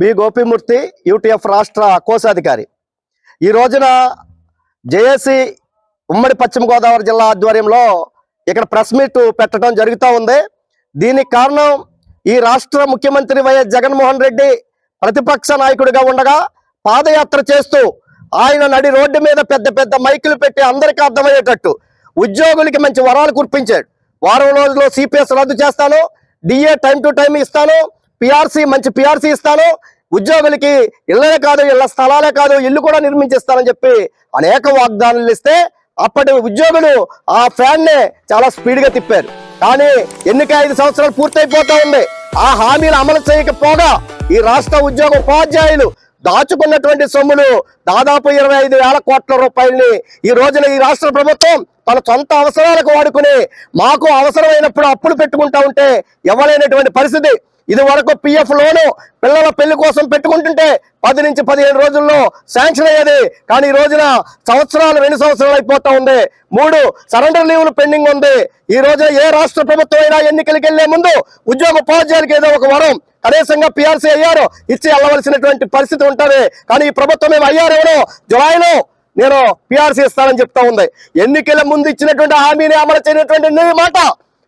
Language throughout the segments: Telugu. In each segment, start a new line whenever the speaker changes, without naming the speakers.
బి. గోపిమూర్తి యూటీఎఫ్ రాష్ట్ర కోశాధికారి. ఈ రోజున జేఏసీ ఉమ్మడి పశ్చిమ గోదావరి జిల్లా ఆధ్వర్యంలో ఇక్కడ ప్రెస్ మీట్ పెట్టడం జరుగుతూ ఉంది. దీనికి కారణం ఈ రాష్ట్ర ముఖ్యమంత్రి వైఎస్ జగన్మోహన్ రెడ్డి ప్రతిపక్ష నాయకుడిగా ఉండగా పాదయాత్ర చేస్తూ ఆయన నడి రోడ్డు మీద పెద్ద పెద్ద మైకులు పెట్టి అందరికీ అర్థమయ్యేటట్టు ఉద్యోగులకి మంచి వరాలు కురిపించాడు. వారం రోజుల్లో సిపిఎస్ రద్దు చేస్తాను డిఏ టైం టు టైం ఇస్తాను పిఆర్సీ మంచి పిఆర్సీ ఇస్తాను. ఉద్యోగులకి ఇళ్ళనే కాదు ఇళ్ళ స్థలాలే కాదు ఇల్లు కూడా నిర్మించిస్తానని చెప్పి అనేక వాగ్దానాలు ఇస్తే అప్పటి ఉద్యోగులు ఆ ఫ్యాన్నే చాలా స్పీడ్గా తిప్పారు. కానీ ఎన్నిక ఐదు సంవత్సరాలు పూర్తయిపోతా ఉంది. ఆ హామీలు అమలు చేయకపోగా ఈ రాష్ట్ర ఉద్యోగ ఉపాధ్యాయులు దాచుకున్నటువంటి సొమ్ములు దాదాపు ఇరవై ఐదు వేల కోట్ల రూపాయల్ని ఈ రోజున ఈ రాష్ట్ర ప్రభుత్వం తన సొంత అవసరాలకు వాడుకుని మాకు అవసరమైనప్పుడు అప్పులు పెట్టుకుంటా ఉంటే ఇవ్వలేనటువంటి పరిస్థితి. ఇది వరకు పిఎఫ్ లోను పిల్లల పెళ్ళి కోసం పెట్టుకుంటుంటే పది నుంచి పదిహేను రోజుల్లో శాంక్షన్ అయ్యేది. కానీ ఈ రోజున సంవత్సరాలు రెండు సంవత్సరాలు అయిపోతా ఉంది. మూడు సరెండర్ లీవ్లు పెండింగ్ ఉంది. ఈ రోజున ఏ రాష్ట్ర ప్రభుత్వం అయినా ఎన్నికలకు వెళ్ళే ముందు ఉద్యోగ ఉపాధ్యాయులకు ఏదో ఒక వరం కనీసంగా పిఆర్సీ అయ్యారు ఇచ్చి వెళ్ళవలసినటువంటి పరిస్థితి ఉంటుంది. కానీ ఈ ప్రభుత్వం మేము అయ్యారేమో జులైలో నేను పిఆర్సీ ఇస్తానని చెప్తా ఉంది. ఎన్నికల ముందు ఇచ్చినటువంటి హామీని అమలు చేయనటువంటి మాట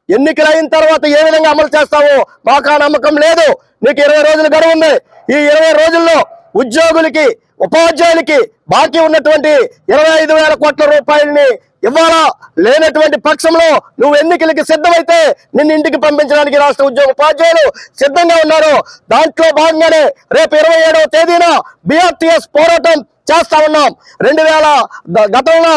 ఎన్నికలైన తర్వాత ఏ విధంగా అమలు చేస్తావో మాకు ఆ నమ్మకం లేదు. నీకు ఇరవై రోజులు గడువు ఉంది. ఈ ఇరవై రోజుల్లో ఉద్యోగులకి ఉపాధ్యాయులకి బాకీ ఉన్నటువంటి ఇరవై ఐదు వేల కోట్ల రూపాయలని ఇవ్వాలా? లేనటువంటి పక్షంలో నువ్వు ఎన్నికలకి సిద్ధమైతే నిన్ను ఇంటికి పంపించడానికి రాష్ట్ర ఉద్యోగ ఉపాధ్యాయులు సిద్ధంగా ఉన్నారు దాంట్లో భాగంగానే రేపు ఇరవై ఏడవ తేదీన బిఆర్టీఎస్ పోరాటం చేస్తా ఉన్నాం. రెండు వేల గతంలో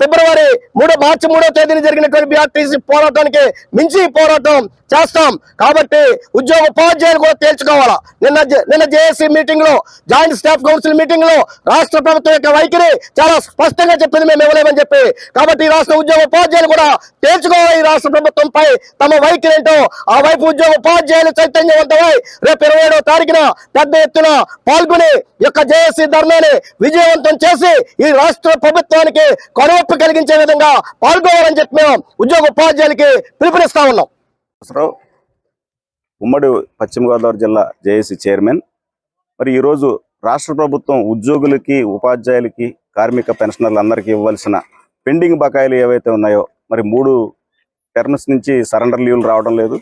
ఫిబ్రవరి మూడో మార్చి మూడో తేదీన జరిగినటువంటి బిఆర్టీసీ పోరాటానికి మించి పోరాటం చేస్తాం. కాబట్టి ఉద్యోగ ఉపాధ్యాయులు కూడా తేల్చుకోవాలా. నిన్న నిన్న జేఏసీ మీటింగ్లో జాయింట్ స్టాఫ్ కౌన్సిల్ మీటింగ్లో రాష్ట్ర ప్రభుత్వం యొక్క వైఖరి చాలా స్పష్టంగా చెప్పింది మేము ఇవ్వలేమని చెప్పి. కాబట్టి ఈ రాష్ట్ర ఉద్యోగ ఉపాధ్యాయులు కూడా తేల్చుకోవాలి ఈ రాష్ట్ర ప్రభుత్వంపై తమ వైఖరి ఏంటో. ఆ వైపు ఉద్యోగ ఉపాధ్యాయులు చైతన్యవంతమై రేపు ఇరవై ఏడవ తారీఖున పెద్ద ఎత్తున పాల్గొని యొక్క జేఏసీ ధర్నాని విజయవంతం చేసి ఈ రాష్ట్ర ప్రభుత్వానికి కొనవప్పు కలిగించే విధంగా పాల్గొవాలని చెప్పి మేము ఉద్యోగ ఉపాధ్యాయులకి పిలుపునిస్తా ఉన్నాం.
ఉమ్మడి పశ్చిమ గోదావరి జిల్లా జేఏసీ చైర్మన్. మరి ఈరోజు రాష్ట్ర ప్రభుత్వం ఉద్యోగులకి ఉపాధ్యాయులకి కార్మిక పెన్షనర్లందరికీ ఇవ్వాల్సిన పెండింగ్ బకాయిలు ఏవైతే ఉన్నాయో మరి మూడు టర్మ్స్ నుంచి సరెండర్ లీవ్లు రావడం లేదు.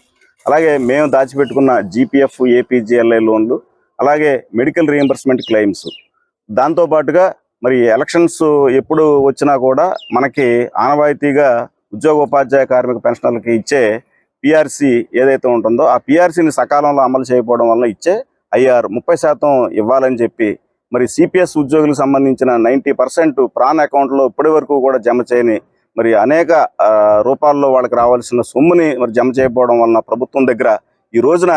అలాగే మేము దాచిపెట్టుకున్న జీపీఎఫ్ ఏపీజీఎల్ఐ లోన్లు అలాగే మెడికల్ రీఎంబర్స్మెంట్ క్లెయిమ్స్. దాంతో పాటుగా మరి ఎలక్షన్స్ ఎప్పుడు వచ్చినా కూడా మనకి ఆనవాయితీగా ఉద్యోగ ఉపాధ్యాయ కార్మిక పెన్షనర్లకి ఇచ్చే పిఆర్సీ ఏదైతే ఉంటుందో ఆ పిఆర్సీని సకాలంలో అమలు చేయకపోవడం వల్ల ఇచ్చే ఐఆర్ ముప్పై శాతం ఇవ్వాలని చెప్పి మరి సిపిఎస్ ఉద్యోగులకు సంబంధించిన నైంటీ పర్సెంట్ ప్రాన్ అకౌంట్లో ఇప్పటి వరకు కూడా జమ చేయని మరి అనేక రూపాల్లో వాళ్ళకి రావాల్సిన సొమ్ముని మరి జమ చేయకపోవడం వలన ప్రభుత్వం దగ్గర ఈ రోజున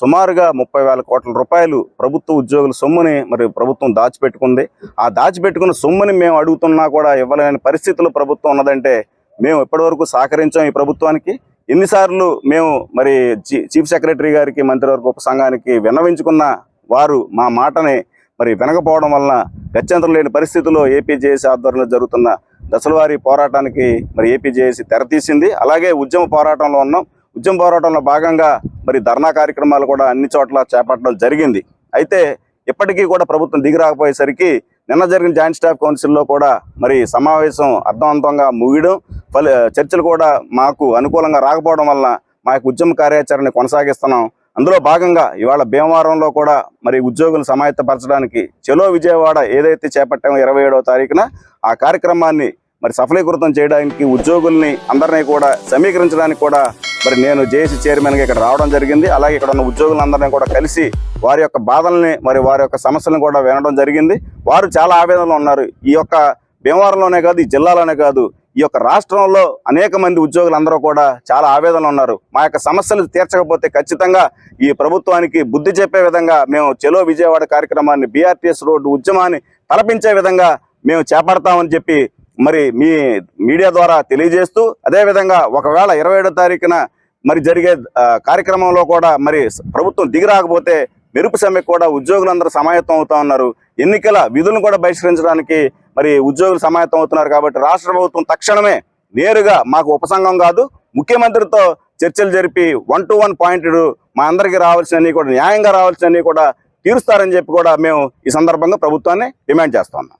సుమారుగా ముప్పై వేల కోట్ల రూపాయలు ప్రభుత్వ ఉద్యోగుల సొమ్ముని మరి ప్రభుత్వం దాచిపెట్టుకుంది. ఆ దాచిపెట్టుకున్న సొమ్ముని మేము అడుగుతున్నా కూడా ఇవ్వలేని పరిస్థితులు ప్రభుత్వం ఉన్నదంటే మేము ఇప్పటివరకు సహకరించాం ఈ ప్రభుత్వానికి. ఎన్నిసార్లు మేము మరి చీ- చీఫ్ సెక్రటరీ గారికి మంత్రివర్గ ఉపసంఘానికి విన్నవించుకున్న వారు మా మాటని మరి వినకపోవడం వలన గత్యంతరం లేని పరిస్థితుల్లో ఏపీజేఏసీ ఆధ్వర్యంలో జరుగుతున్న దశలవారీ పోరాటానికి మరి ఏపీజేఏసీ తెరతీసింది. అలాగే ఉద్యమ పోరాటంలో ఉన్నాం. ఉద్యమ పోరాటంలో భాగంగా మరి ధర్నా కార్యక్రమాలు కూడా అన్ని చోట్ల చేపట్టడం జరిగింది. అయితే ఇప్పటికీ కూడా ప్రభుత్వం దిగి రాకపోయేసరికి నిన్న జరిగిన జాయింట్ స్టాఫ్ కౌన్సిల్లో కూడా మరి సమావేశం అర్థవంతంగా ముగియడం ఫలి చర్చలు కూడా మాకు అనుకూలంగా రాకపోవడం వల్ల మా యొక్క ఉద్యమ కార్యాచరణ కొనసాగిస్తున్నాం. అందులో భాగంగా ఇవాళ భీమవరంలో కూడా మరి ఉద్యోగులు సమాయత్తపరచడానికి చెలో విజయవాడ ఏదైతే చేపట్టామో ఇరవై ఏడవ తారీఖున ఆ కార్యక్రమాన్ని మరి సఫలీకృతం చేయడానికి ఉద్యోగుల్ని అందరినీ కూడా సమీకరించడానికి కూడా మరి నేను జేఏసీ చైర్మన్గా ఇక్కడ రావడం జరిగింది. అలాగే ఇక్కడ ఉన్న ఉద్యోగులందరినీ కూడా కలిసి వారి యొక్క బాధల్ని మరి వారి యొక్క సమస్యలను కూడా వినడం జరిగింది. వారు చాలా ఆవేదనలో ఉన్నారు. ఈ యొక్క భీమవరంలోనే కాదు ఈ జిల్లాలోనే కాదు ఈ యొక్క రాష్ట్రంలో అనేక మంది ఉద్యోగులందరూ కూడా చాలా ఆవేదనలో ఉన్నారు. మా యొక్క సమస్యలు తీర్చకపోతే ఖచ్చితంగా ఈ ప్రభుత్వానికి బుద్ధి చెప్పే విధంగా మేము చెలో విజయవాడ కార్యక్రమాన్ని బీఆర్టీఎస్ రోడ్డు ఉద్యమాన్ని తలపించే విధంగా మేము చేపడతామని చెప్పి మరి మీ మీడియా ద్వారా తెలియజేస్తూ అదేవిధంగా ఒకవేళ ఇరవై ఏడో తారీఖున మరి జరిగే కార్యక్రమంలో కూడా మరి ప్రభుత్వం దిగిరాకపోతే మెరుపు సమ్మెకు కూడా ఉద్యోగులందరూ సమాయత్తం అవుతా ఉన్నారు. ఎన్నికల విధులను కూడా బహిష్కరించడానికి మరి ఉద్యోగులు సమాయత్తం అవుతున్నారు కాబట్టి రాష్ట్ర ప్రభుత్వం తక్షణమే నేరుగా మాకు ఉపసంఘం కాదు ముఖ్యమంత్రితో చర్చలు జరిపి వన్ టు వన్ పాయింట్ మా అందరికీ రావాల్సినవి కూడా న్యాయంగా రావాల్సినవి కూడా తీరుస్తారని చెప్పి కూడా మేము ఈ సందర్భంగా ప్రభుత్వాన్ని డిమాండ్ చేస్తున్నాం